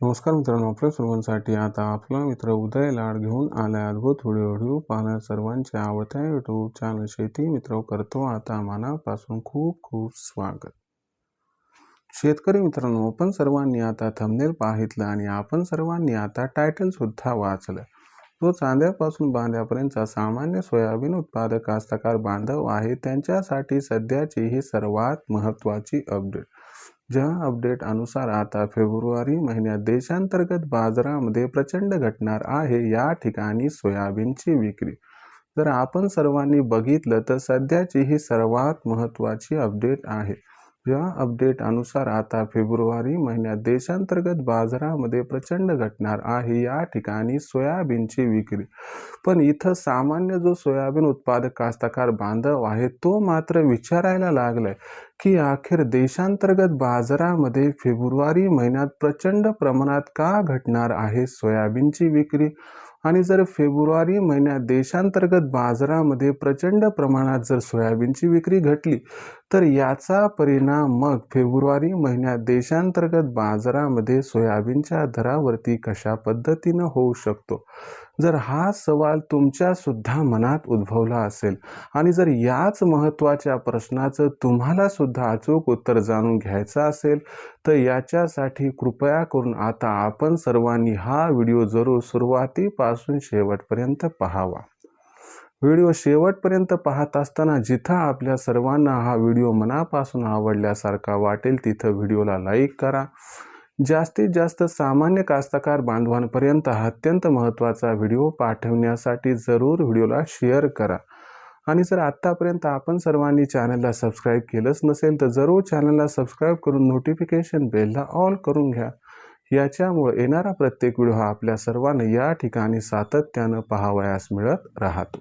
नमस्कार मित्रांनो आपल्या सर्वांसाठी आता आपला मित्र उदय लाड घेऊन आला अद्भुत व्हिडिओ व्हिडिओ पाहण्यास सर्वांच्या आवडत्या यूट्यूब चॅनल शेती मित्र करतो आता मनापासून खूप खूप स्वागत. शेतकरी मित्रांनो आपण सर्वांनी आता थंबनेल पाहितलं आणि आपण सर्वांनी आता टायटल सुद्धा वाचलं. तो चांद्यापासून बांध्यापर्यंतचा सामान्य सोयाबीन उत्पादक कास्तकार बांधव आहे त्यांच्यासाठी सध्याची ही सर्वात महत्त्वाची अपडेट ज्या अपडेट अनुसार आता फेब्रुवारी महिन्यात देशांतर्गत बाजारामध्ये प्रचंड घटणार आहे या ठिकाणी सोयाबीनची विक्री. जर आपण सर्वांनी बघितलं तर सध्याची ही सर्वात महत्त्वाची अपडेट आहे. या अपडेट अनुसार आता फेब्रुवारी महिन्यात देशांतर्गत बाजारामध्ये प्रचंड घटणार आहे. या ठिकाणी सोयाबीनची विक्री. पण इथं सामान्य जो सोयाबीन उत्पादक कास्तकार बांधव आहे तो मात्र विचारायला लागलाय की अखेर देशांतर्गत बाजारामध्ये फेब्रुवारी महिन्यात प्रचंड प्रमाणात का घटणार आहे सोयाबीनची विक्री? आणि जर फेब्रुवारी महिन्यात देशांतर्गत बाजारामध्ये प्रचंड प्रमाणात जर सोयाबीनची विक्री घटली तर याचा परिणाम मग फेब्रुवारी महिन्यात देशांतर्गत बाजारामध्ये सोयाबीनच्या दरावरती कशा पद्धतीनं होऊ शकतो? जर हा सवाल तुमच्या सुद्धा मनात उद्भवला असेल आणि जर याच महत्त्वाच्या प्रश्नाचं तुम्हाला सुद्धा अचूक उत्तर जाणून घ्यायचं असेल तर याच्यासाठी कृपया करून आता आपण सर्वांनी हा व्हिडिओ जरूर सुरुवातीपासून शेवटपर्यंत पाहावा. व्हिडिओ शेवटपर्यंत पाहत असताना जिथं आपल्या सर्वांना हा व्हिडिओ मनापासून आवडल्यासारखा वाटेल तिथं व्हिडिओला लाईक करा. जास्तीत जास्त सामान्य कास्तकार बांधवांपर्यंत अत्यंत महत्त्वाचा व्हिडिओ पाठवण्यासाठी जरूर व्हिडिओला शेअर करा. आणि जर आत्तापर्यंत आपण सर्वांनी चॅनलला सबस्क्राईब केलंच नसेल तर जरूर चॅनलला सबस्क्राईब करून नोटिफिकेशन बेलला ऑल करून घ्या. याच्यामुळे येणारा प्रत्येक व्हिडिओ हा आपल्या सर्वांना या ठिकाणी सातत्यानं पाहावयास मिळत राहतो.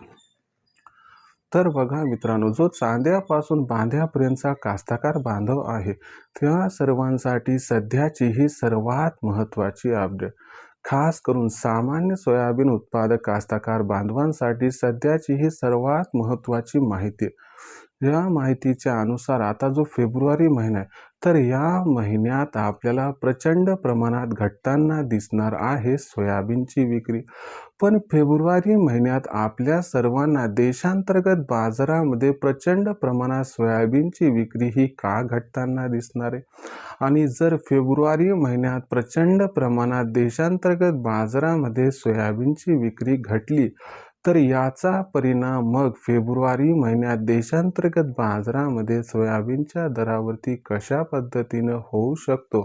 तर बघा मित्रांनो जो चांद्यापासून बांध्यापर्यंतचा कास्ताकार बांधव आहे त्या सर्वांसाठी सध्याची ही सर्वात महत्त्वाची अपडेट खास करून सामान्य सोयाबीन उत्पादक कास्ताकार बांधवांसाठी सध्याची ही सर्वात महत्त्वाची माहिती. या माहितीच्या अनुसार आता जो फेब्रुवारी महिना आहे तर या महिन्यात आपल्याला प्रचंड प्रमाणात घटताना दिसणार आहे सोयाबीनची विक्री. पण फेब्रुवारी महिन्यात आपल्या सर्वांना देशांतर्गत बाजारामध्ये प्रचंड प्रमाणात सोयाबीनची विक्री ही का घटताना दिसणार आहे? आणि जर फेब्रुवारी महिन्यात प्रचंड प्रमाणात देशांतर्गत बाजारामध्ये सोयाबीनची विक्री घटली तर याचा परिणाम मग फेब्रुवारी महिन्यात देशांतर्गत बाजारामध्ये सोयाबीनच्या दरावरती कशा पद्धतीनं होऊ शकतो?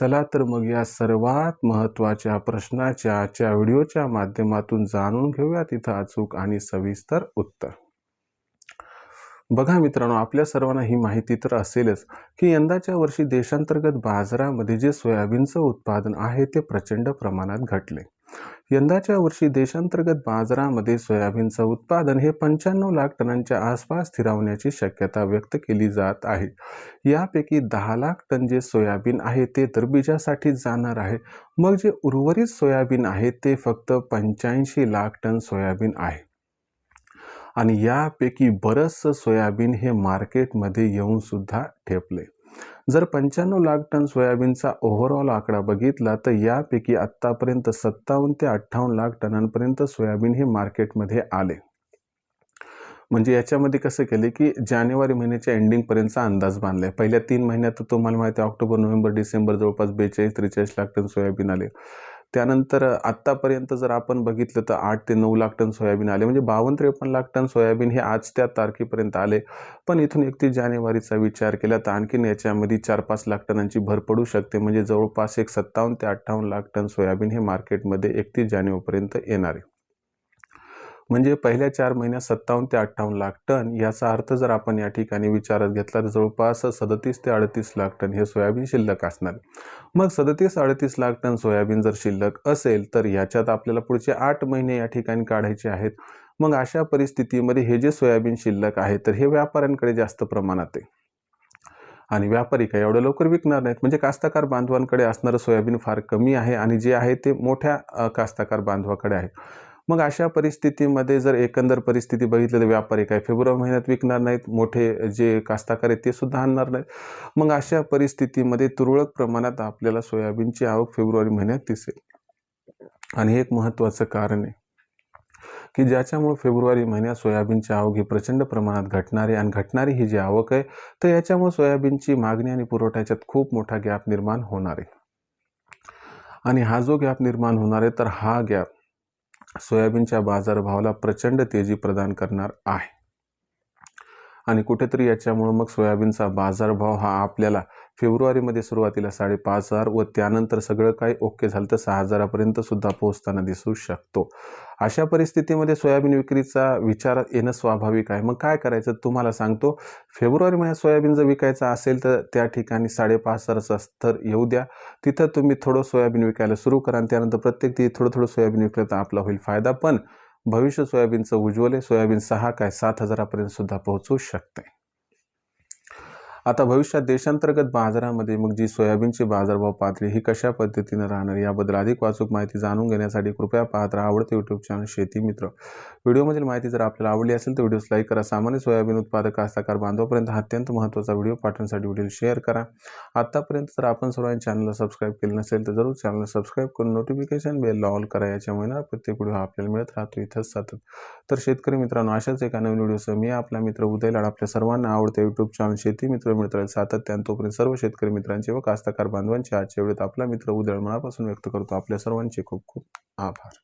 चला तर मग या सर्वात महत्त्वाच्या प्रश्नाच्या आजच्या व्हिडिओच्या माध्यमातून जाणून घेऊया तिथं अचूक आणि सविस्तर उत्तर. बघा मित्रांनो आपल्या सर्वांना ही माहिती तर असेलच की यंदाच्या वर्षी देशांतर्गत बाजारामध्ये जे सोयाबीनचं उत्पादन आहे ते प्रचंड प्रमाणात घटले. यंदाच्या वर्षी देशांतर्गत बाजारामध्ये सोयाबीनचं उत्पादन हे पंच्याण्णव लाख टनांच्या आसपास स्थिरावण्याची शक्यता व्यक्त केली जात आहे. यापैकी दहा लाख टन जे सोयाबीन आहे ते तर बीजासाठी जाणार आहे. मग जे उर्वरित सोयाबीन आहे ते फक्त पंच्याऐंशी लाख टन सोयाबीन आहे. आणि यापैकी बरंचसं सोयाबीन हे मार्केटमध्ये येऊन सुद्धा ठेपले. जर पंच्याण्णव लाख टन सोयाबीनचा ओव्हरऑल आकडा बघितला तर यापैकी आत्तापर्यंत सत्तावन्न ते अठ्ठावन्न लाख टनांपर्यंत सोयाबीन हे मार्केटमध्ये आले. म्हणजे याच्यामध्ये कसं केले की जानेवारी महिन्याच्या एंडिंगपर्यंतचा अंदाज बांधला आहे पहिल्या तीन महिन्यात तुम्हाला माहिती आहे ऑक्टोबर नोव्हेंबर डिसेंबर जवळपास बेचाळीस त्रेचाळीस लाख टन सोयाबीन आले. त्यानंतर आत्तापर्यंत जर आपण बघितलं तर आठ ते नऊ लाख टन सोयाबीन आले म्हणजे बावन्न त्रेपन्न लाख टन सोयाबीन हे आज त्या तारखेपर्यंत आले. पण इथून एकतीस जानेवारीचा विचार केला तर आणखीन याच्यामध्ये चार पाच लाख टनांची भर पडू शकते. म्हणजे जवळपास एक सत्तावन्न ते अठ्ठावन्न लाख टन सोयाबीन हे मार्केटमध्ये एकतीस जानेवारीपर्यंत येणार आहे. म्हणजे पहिल्या चार महिन्यात सत्तावन्न ते अठ्ठावन्न लाख टन याचा अर्थ जर आपण या ठिकाणी विचारात घेतला तर जवळपास सदतीस ते अडतीस लाख टन हे सोयाबीन शिल्लक असणार. मग सदतीस अडतीस लाख टन सोयाबीन जर शिल्लक असेल तर याच्यात आपल्याला पुढचे आठ महिने या ठिकाणी काढायचे आहेत. मग अशा परिस्थितीमध्ये हे जे सोयाबीन शिल्लक आहे तर हे व्यापाऱ्यांकडे जास्त प्रमाणात आहे. आणि व्यापारी काय एवढं लवकर विकणार नाहीत. म्हणजे कास्ताकार बांधवांकडे असणारं सोयाबीन फार कमी आहे आणि जे आहे ते मोठ्या कास्ताकार बांधवाकडे आहे. मग अशा परिस्थितीमध्ये जर एकंदर परिस्थिती बघितली तर व्यापारी काय फेब्रुवारी महिन्यात विकणार नाहीत मोठे जे कास्ताकार आहेत ते सुद्धा आणणार नाहीत. मग अशा परिस्थितीमध्ये तुरळक प्रमाणात आपल्याला सोयाबीनची आवक फेब्रुवारी महिन्यात दिसेल. आणि हे एक महत्त्वाचं कारण आहे की ज्याच्यामुळे फेब्रुवारी महिन्यात सोयाबीनची आवक ही प्रचंड प्रमाणात घटणारी आणि घटणारी ही जी आवक आहे तर याच्यामुळे सोयाबीनची मागणी आणि पुरवठ्याच्यात खूप मोठा गॅप निर्माण होणार आहे. आणि हा जो गॅप निर्माण होणार आहे तर हा गॅप सोयाबीनच्या बाजारभावाला प्रचंड तेजी प्रदान करणार आहे. आणि कुठेतरी याच्यामुळं मग सोयाबीनचा बाजारभाव हा आपल्याला फेब्रुवारीमध्ये सुरुवातीला साडेपाच हजार व त्यानंतर सगळं काही ओके झालं तर सहा हजारापर्यंत सुद्धा पोहोचताना दिसू शकतो. अशा परिस्थितीमध्ये सोयाबीन विक्रीचा विचार येणं स्वाभाविक आहे. मग काय करायचं तुम्हाला सांगतो. फेब्रुवारी महिन्यात सोयाबीन जर विकायचं असेल तर त्या ठिकाणी साडेपाच हजारचा स्तर येऊ द्या. तिथं तुम्ही थोडं सोयाबीन विकायला सुरू करा आणि त्यानंतर प्रत्येक ती थोडं थोडं सोयाबीन विकलं तर आपला होईल फायदा. पण भविष्य सोयाबीनचं उज्ज्वल आहे. सोयाबीन सहा काय सात हजारापर्यंत सुद्धा पोहोचू शकते. आता भविष्यात देशांतर्गत बाजारामध्ये मग जी सोयाबीनची बाजारभाव पातळी ही कशा पद्धतीनं राहणार याबद्दल अधिक वाचूक माहिती जाणून घेण्यासाठी कृपया पाहत राहा आवडते यूट्यूब चॅनल शेती मित्र. व्हिडिओमधील माहिती जर आपल्याला आवडली असेल तर व्हिडिओस लाईक करा सामान्य सोयाबीन उत्पादक कास्ताकार बांधवापर्यंत अत्यंत महत्त्वाचा व्हिडिओ पाठवण्यासाठी व्हिडिओ शेअर करा. आत्तापर्यंत जर आपण सर्वांनी चॅनलला सबस्क्राईब केलं नसेल तर जरूर चॅनलला सबस्क्राईब करून नोटिफिकेशन बेल ऑल करा याच्यामुळे ना प्रत्येक व्हिडिओ आपल्याला मिळत राहतो इथंच सातत. तर शेतकरी मित्रांनो अशाच एका नवीन व्हिडिओसह मी आपला मित्र उदय लाड आपल्या सर्वांना आवडते यूट्यूब चॅनल शेती मित्र. मिळत राहील सातत्यानं तोपर्यंत सर्व शेतकरी मित्रांचे व कास्तकार बांधवांचे आजच्या वेळेत आपला मित्र उदळ मनापासून व्यक्त करतो. आपल्या सर्वांचे खूप खूप आभार.